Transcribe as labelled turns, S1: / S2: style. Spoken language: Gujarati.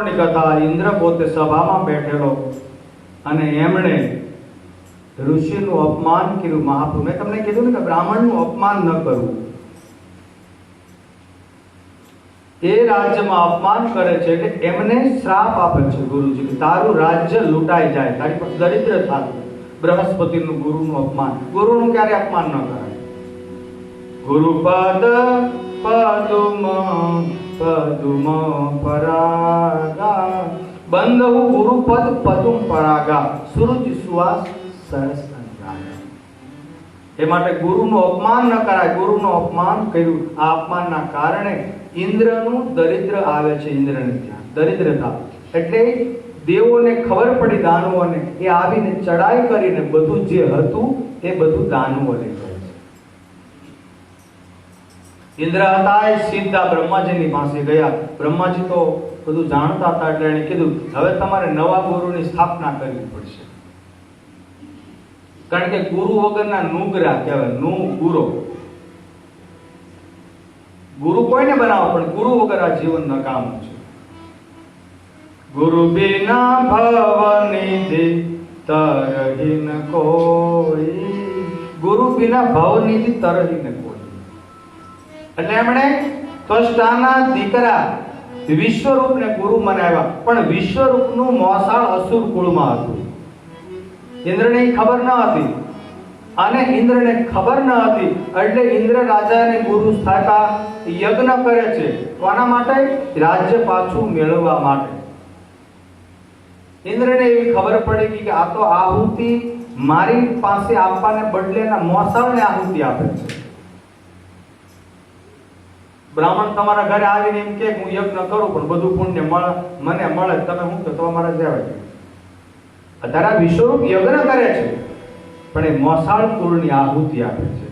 S1: ની કથા ઇન્દ્ર પોતે સભામાં બેઠેલો. અને એમણે ઋષિનું અપમાન કર્યું, મહાપ્રભુ. મેં તમને કીધું ને કે બ્રાહ્મણનું અપમાન ન કરવું. તે રાજ્યમાં અપમાન કરે છે એટલે એમને શ્રાપ આપે છે ગુરુજી કે તારું રાજ્ય લૂંટાઈ જાય, તારી પર દરિદ્ર થતું. બૃહસ્પતિનું ગુરુનું અપમાન. ગુરુનું ક્યારે અપમાન ન કરાય? ગુરુપદ પદુમ પદુમ પરાગા બંધુ ગુરુપદ પદુમ પરાગા સૂરજ સુવાસ સરસ એ માટે ગુરુનું અપમાન ન કરાય ગુરુનું અપમાન કર્યું આ અપમાનના કારણે ઇન્દ્રનું દરિદ્ર આવે છે ઇન્દ્રને ત્યાં, દરિદ્રતા. એટલે દેવોને ખબર પડી દાનવોને, એ આવીને ચડાઈ કરીને બધું જે હતું, એ બધું દાનવો લઈ જાય છે ઇન્દ્ર હતા એ સીધા બ્રહ્માજીની પાસે ગયા. બ્રહ્માજી તો બધું જાણતા હતા એટલે એણે કીધું, હવે તમારે નવા ગુરુની સ્થાપના કરવી પડશે. કારણ કે ગુરુ વગરના નુગરા કહેવાય, નું ગુરો. ગુરુ કોઈને બનાવો, પણ ગુરુ વગર આ જીવન નકામું છે. ગુરુ બિના ભવનિધિ તરહીન કોઈ. ગુરુ બિના ભવનિધિ તરહીન કોઈ. એટલે એમણે ત્વષ્ટાના દીકરા વિશ્વરૂપને ગુરુ મનાવ્યા. પણ વિશ્વરૂપનું મોસાળ અસુર કુળમાં હતું. ઇન્દ્રને ખબર ન હતી. અને ઇન્દ્રને ખબર ન હતી. એટલે ઇન્દ્ર રાજાને ગુરુ સ્થાતા યજ્ઞ કરે છે. કોના માટે? રાજ્ય પાછું મેળવવા માટે. ઇન્દ્રને એવી ખબર પડી કે આ તો આહુતિ મારી પાસે આપવાને બદલે મોસાળ મોસાળને આહુતિ આપે છે. બ્રાહ્મણ તમારા ઘરે આવીને એમ કે હું યજ્ઞ કરું, પણ બધું પુણ્ય મળે, મને મળે તમે હું તો તમારા જેવા છે અત્યારે વિશ્વરૂપ યજ્ઞ કરે છે. પણ એ મોસાળ કુળની આહુતિ આપે છે.